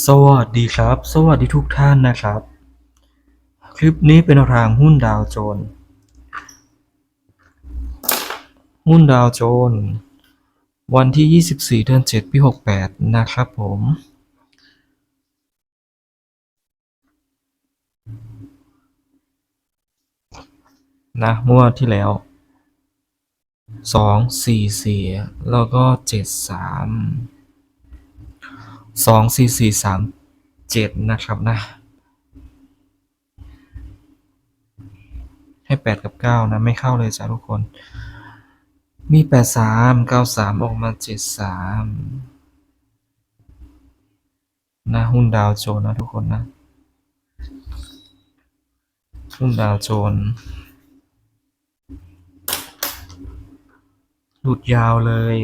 สวัสดีครับ สวัสดีทุกท่านนะครับ คลิปนี้เป็นทางหุ้นดาวโจน หุ้นดาวโจน วันที่ 24 เดือน 7 ปี 68 นะครับผม นะเมื่อวันที่แล้วสองสี่สี่แล้วก็เจ็ด สองสี่สี่สามเจ็ดนะครับนะ ให้แปดกับเก้านะ ไม่เข้าเลยจ้ะทุกคน มีแปดสามเก้าสามออกมาเจ็ดสามนะหุ้นดาวโจนนะทุกคนนะ หุ้นดาวโจนหลุดยาวเลย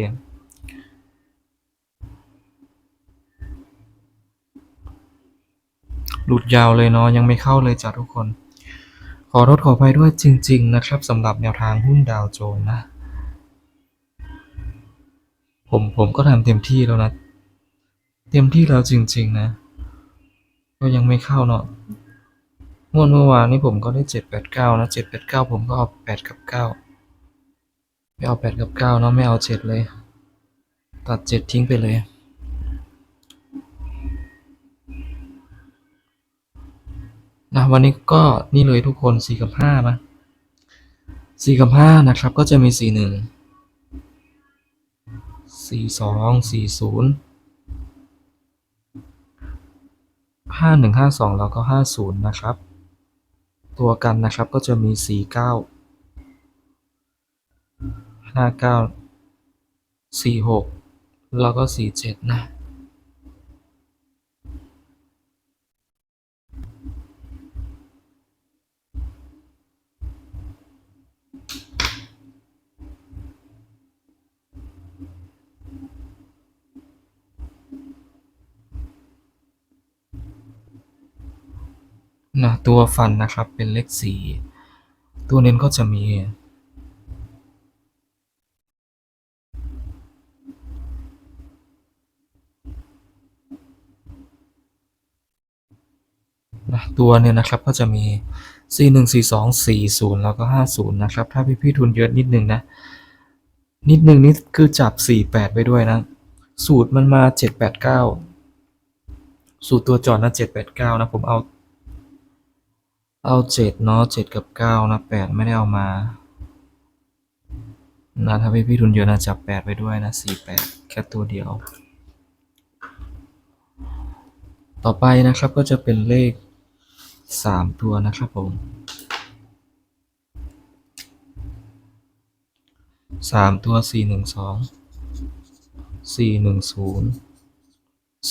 หลุดยาวเลยเนาะยังไม่เข้าเลยจ้ะทุกคน ขอโทษขออภัยด้วยจริง ๆ นะครับสำหรับแนวทางหุ้นดาวโจนส์นะ ผมผมก็ทำเต็มที่แล้วนะ เต็มที่แล้วจริง ๆ นะ ก็ยังไม่เข้าเนาะงวดเมื่อวานนี้ผมก็ได้เจ็ดแปดเก้านะเจ็ดแปดเก้าผมก็เอาแปดกับเก้าไม่เอาแปดกับเก้าเนาะไม่เอาเจ็ดเลย ตัดเจ็ดทิ้งไปเลย นะวันนี้ก็นี่เลยทุกคนสี่กับห้ามาสี่กับห้านะครับก็จะมีสี่หนึ่งสี่สองสี่ศูนย์ห้าหนึ่งห้าสองแล้วก็ห้าศูนย์นะครับ ตัวกันนะครับก็จะมีสี่เก้าห้าเก้าสี่หกแล้วก็สี่เจ็ดนะ นะตัวฟันนะครับเป็นเลขสี่ตัวเน้นก็จะมี นะตัวเนี่ยนะครับก็จะมี 4 1 4 2 4 0 แล้วก็ 50 นะครับ ถ้าพี่พี่ทุนเยอะนิดนึงนะ นิดนึงนี่คือจับ 48 ไปด้วยนะ สูตรมันมา 789 สูตรตัวจอดนะ 789 นะ ผมเอา เอา7เนาะ7กับ9นะ8ไม่ได้เอามา นะถ้าพี่พี่ทุนเยอะนะจับ8ไปด้วยนะ48แปดแค่ตัวเดียว ต่อไปนะครับก็จะเป็นเลข3ตัวนะครับผมสามตัวสี่หนึ่งสองสี่หนึ่งศูนย์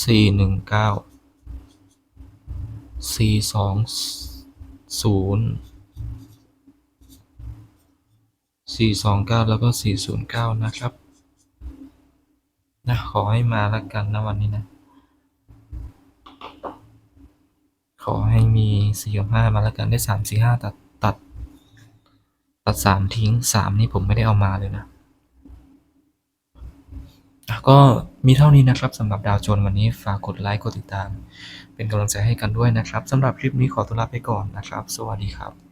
สี่หนึ่งเก้าสี่สอง ศูนย์สี่สองเก้าแล้วก็สี่ศูนย์เก้านะครับนะขอให้มาล้วกันนะวันนี้นะ ขอให้มีสี่กับห้ามาล้วกันได้สามสี่ห้าตัดตัด ตัดสามทิ้งสามนี่ผมไม่ได้เอามาเลยนะ ก็มีเท่านี้นะครับสำหรับดาวโจนวันนี้ฝากกดไลค์กดติดตาม เป็นกำลังใจให้กันด้วยนะครับสำหรับคลิปนี้ขอตัวลาไปก่อนนะครับ สวัสดีครับ